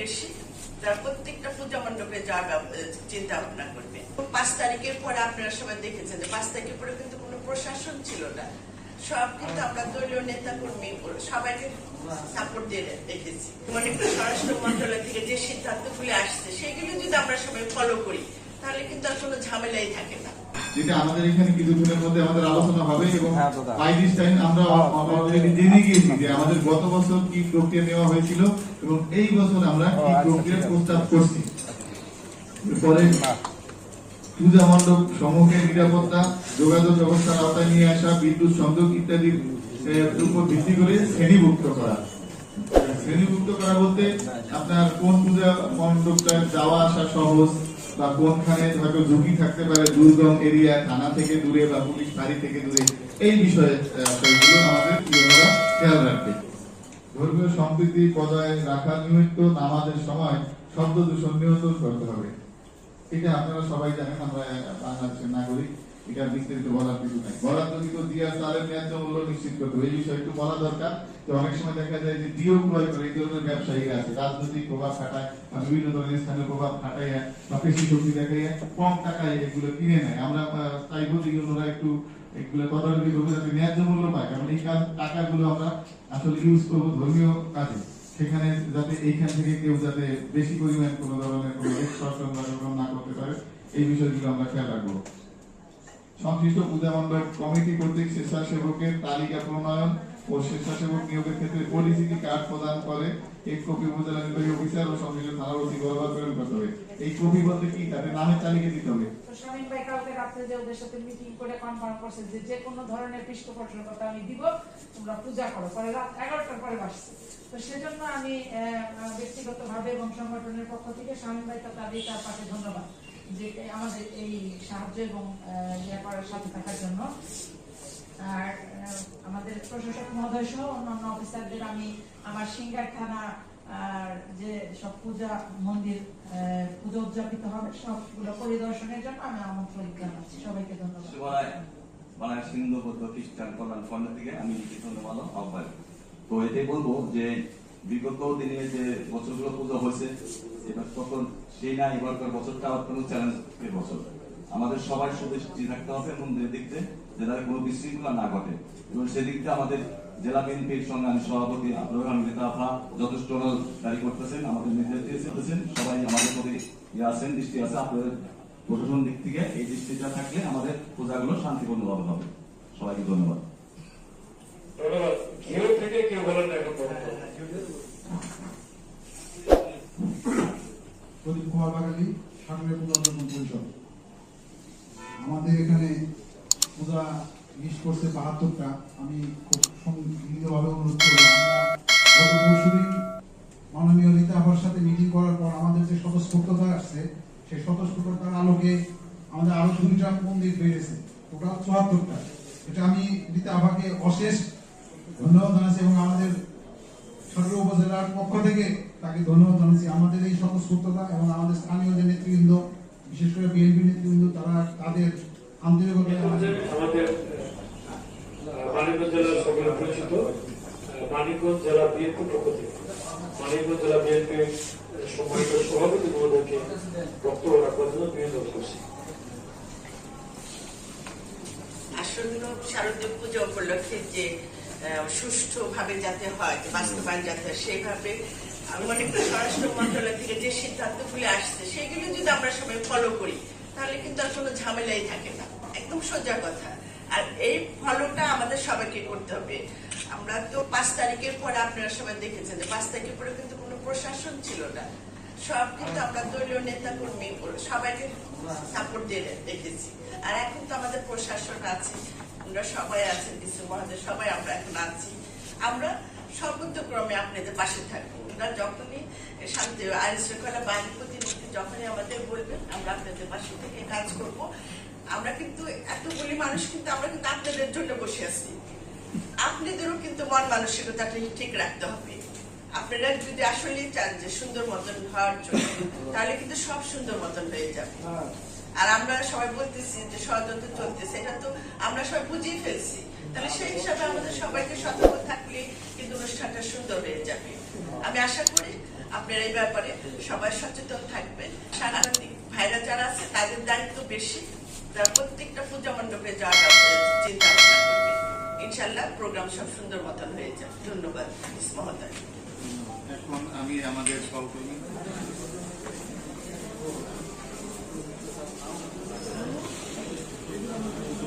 বেশি তারা প্রত্যেকটা পূজা মণ্ডপে যাওয়ার চিন্তা ভাবনা করবে। পাঁচ তারিখের পরে আপনারা সবাই দেখেছেন যে পাঁচ তারিখের পরে কিন্তু কোনো প্রশাসন ছিল না। সব কিন্তু আমরা দলীয় নেতা কর্মী সবাইকে সাপোর্ট দিয়ে দেখেছি। মানে স্বরাষ্ট্র মন্ত্রণালয় থেকে যে সিদ্ধান্তগুলি আসছে সেগুলো যদি আমরা সবাই ফলো করি তাহলে কিন্তু আর কোনো ঝামেলাই থাকে না। যেটা আমাদের এখানে কিছুদিনের মধ্যে আমাদের আলোচনা হবে এবং হ্যাঁ, বাই দিস টাইম আমরা অলরেডি জেনে গিয়েছি যে আমাদের গত বছর কি প্রক্রিয়া নেওয়া হয়েছিল এবং এই বছর আমরা কি আচ্ছা, প্রক্রিয়া প্রস্তাব করছি। এরপরে পূজা মণ্ডপ সমূহের নিরাপত্তা যোগাযোগ ব্যবস্থার আওতায় নিয়ে আসা বিদ্যুৎ সংযোগ ইত্যাদির উপর ভিত্তি করে শ্রেণীভুক্ত করা। শ্রেণীভুক্ত করা বলতে আপনার কোন পূজা মণ্ডপটা যাওয়া আসা সহজ? বা কোনখানে হয়তো ঝুঁকি থাকতে পারে দুর্গম এরিয়া, থানা থেকে দূরে বা পুলিশ বাড়ি থেকে দূরে। এই বিষয়ে আমাদের খেয়াল রাখবে। ধর্মীয় সম্প্রীতি বজায় রাখার নিমিত্ত নামাজের সময় শব্দ দূষণ নিয়ন্ত্রণ করতে হবে। এটা আপনারা সবাই জানেন, আমরা বাংলাদেশের নাগরিক। এটা বিস্তারিত বলার কিছু নাই। বরাদ্দকৃত দিয়া চালের ন্যায্য মূল্য নিশ্চিত করতে এই বিষয়ে একটু বলা দরকার। যে অনেক সময় দেখা যায় যে ডিও ক্রয় করে, এই ধরনের ব্যবসায়ীরা আছে। রাজনৈতিক প্রভাব খাটায় বিভিন্ন ধরনের স্থানীয় প্রভাব খাটাইয়া বা পেশি শক্তি দেখাইয়া কম টাকায় এগুলো কিনে নেয়। আমরা চাইব যে ওনারা একটু এগুলো তদারকি করবে যাতে ন্যায্য মূল্য পায়। কারণ এই কাজ, টাকাগুলো আমরা আসলে ইউজ করব ধর্মীয় কাজে। সেখানে যাতে এইখান থেকে কেউ যাতে বেশি পরিমাণ কোনো ধরনের কোনো এক্সটর্শন না করতে পারে, এই বিষয়গুলো আমরা খেয়াল রাখব। সংশ্লিষ্ট পূজা মণ্ডপ কমিটি কর্তৃক স্বেচ্ছাসেবকের তালিকা প্রণয়ন ও স্বেচ্ছাসেবক নিয়োগের ক্ষেত্রে পরিচিতি কার্ড প্রদান করে। এক কপি উপজেলা নির্বাহী অফিসার ও সংশ্লিষ্ট থানার ওসি বরাবর প্রেরণ করতে হবে। এই কপি বলতে কি? তাদের নামের তালিকা দিতে হবে। আমি দিব, তোমরা সেজন্য আমি ব্যক্তিগতভাবে এবং সংগঠনের পক্ষ থেকে শামীম ভাই তাদের তার পাশে ধন্যবাদ। যে আমাদের এই সাহায্য এবং করার সাথে থাকার জন্য। আর আমাদের প্রশাসক মহোদয় সহ অন্যান্য অফিসারদের আমি আমার আর যে সব পূজা মন্দির উদযাপিত হবে, সবগুলো পরিদর্শনের জন্য আমি আমন্ত্রণ জানাচ্ছি। সবাইকে ধন্যবাদ। বৌদ্ধ খ্রিস্টান কল্যাণ ফন্ডের আমি ভালো আহ্বায়ক। তো বলব যে বিগত দিনে যে বছরগুলো পুজো হয়েছে এবার তখন সেই না এবারকার বছরটা অত্যন্ত চ্যালেঞ্জের বছর। আমাদের সবাই সুদৃষ্টি থাকতে হবে এবং দিক দিয়ে যে তাদের কোনো বিশৃঙ্খলা না ঘটে। এবং সেদিক আমাদের জেলা বিএনপির সঙ্গে আমি সভাপতি রোহান নেতা আফা যথেষ্ট জারি করতেছেন আমাদের নির্দেশ দিয়েছেন সবাই আমাদের প্রতি ইয়ে আছেন দৃষ্টি আছে আপনাদের প্রশাসন দিক থেকে এই দৃষ্টিটা থাকলে আমাদের পূজাগুলো শান্তিপূর্ণভাবে হবে। সবাইকে ধন্যবাদ। ধন্যবাদ। কেউ থেকে কেউ বলেন না এখন পর্যন্ত প্রদীপ কুমার পুনর্গঠন পরিষদ আমাদের এখানে পূজা লিস্ট করছে বাহাত্তরটা। আমি খুব সংগৃহীতভাবে অনুরোধ করব। আমরা গত পরশুদিন মাননীয় আবার সাথে মিটিং করার পর আমাদের যে স্বতঃস্ফূর্ততা আসছে, সেই স্বতঃস্ফূর্ততার আলোকে আমাদের আরও দুইটা মন্দির বেড়েছে। টোটাল চুয়াত্তরটা। এটা আমি রীতা আভাকে অশেষ ধন্যবাদ জানাচ্ছি এবং আমাদের সদর উপজেলার পক্ষ থেকে তাকে ধন্যবাদ জানাচ্ছি। আমাদের এই স্বতঃস্ফূর্ততা এবং আমাদের স্থানীয় যে নেতৃবৃন্দ বিশেষ করে বিএনপি নেতৃবৃন্দ তারা তাদের আন্তরিকতায় আমাদের আমাদের আমাদের আহ, মানিকগঞ্জ জেলার সকলে পরিচিত মানিকগঞ্জ জেলা বিএনপি পক্ষ থেকে। মানিকগঞ্জ জেলা বিএনপি সম্মানিত সভাপতি মহোদয়কে বক্তব্য রাখবার জন্য বিনোদন করছি। আসন্ন শারদীয় পুজো উপলক্ষে যে সুষ্ঠুভাবে যাতে হয় বাস্তবায়ন যাতে হয় সেইভাবে আমি স্বরাষ্ট্র মন্ত্রণালয় থেকে যে সিদ্ধান্তগুলি আসছে, সেগুলো যদি আমরা সবাই ফলো করি, তাহলে কিন্তু আর কোনো ঝামেলাই থাকে না। একদম সোজা কথা। আর এই ফলোটা আমাদের সবাইকে করতে হবে। আমরা তো পাঁচ তারিখের পরে আপনারা সবাই দেখেছেন পাঁচ তারিখের পরে কিন্তু কোনো প্রশাসন ছিল না। সব কিন্তু আমরা দলীয় নেতা কর্মী সবাইকে সাপোর্ট দিয়ে দেখেছি। আর এখন তো আমাদের প্রশাসন আছে। আমরা সবাই আছেন ডিসি মহাদেব সবাই আমরা এখন আছি। আমরা সর্বোচ্চক্রমে আপনাদের পাশে থাকব। আমরা যখনই শান্তি আইন শৃঙ্খলা বাহিনী প্রতিনিধি যখনই আমাদের বলবেন, আমরা আপনাদের পাশে থেকে কাজ করব। আমরা কিন্তু এতগুলি মানুষ কিন্তু আমরা কিন্তু আপনাদের জন্য বসে আছি। আপনাদেরও কিন্তু মন মানসিকতাটা ঠিক রাখতে হবে। আপনারা যদি আসলেই চান যে সুন্দর মতন হওয়ার জন্য, তাহলে কিন্তু সব সুন্দর মতন হয়ে যাবে। আর আমরা সবাই বলতেছি যে ষড়যন্ত্র চলতেছে, এটা তো আমরা সবাই বুঝিয়ে ফেলছি। তাহলে সেই হিসাবে আমাদের সবাইকে সতর্ক থাকলে কিন্তু অনুষ্ঠানটা সুন্দর হয়ে যাবে। আমি আশা করি আপনারা এই ব্যাপারে সবাই সচেতন থাকবেন। সাংবাদিক ভাইরা যারা আছে, তাদের দায়িত্ব বেশি। তারা প্রত্যেকটা পূজা মণ্ডপে যাওয়ার চিন্তা ভাবনা করবে। ইনশাল্লাহ প্রোগ্রাম সব সুন্দর মতন হয়ে যাবে। ধন্যবাদ মহোদয় এখন আমি আমাদের সহকর্মী Thank you.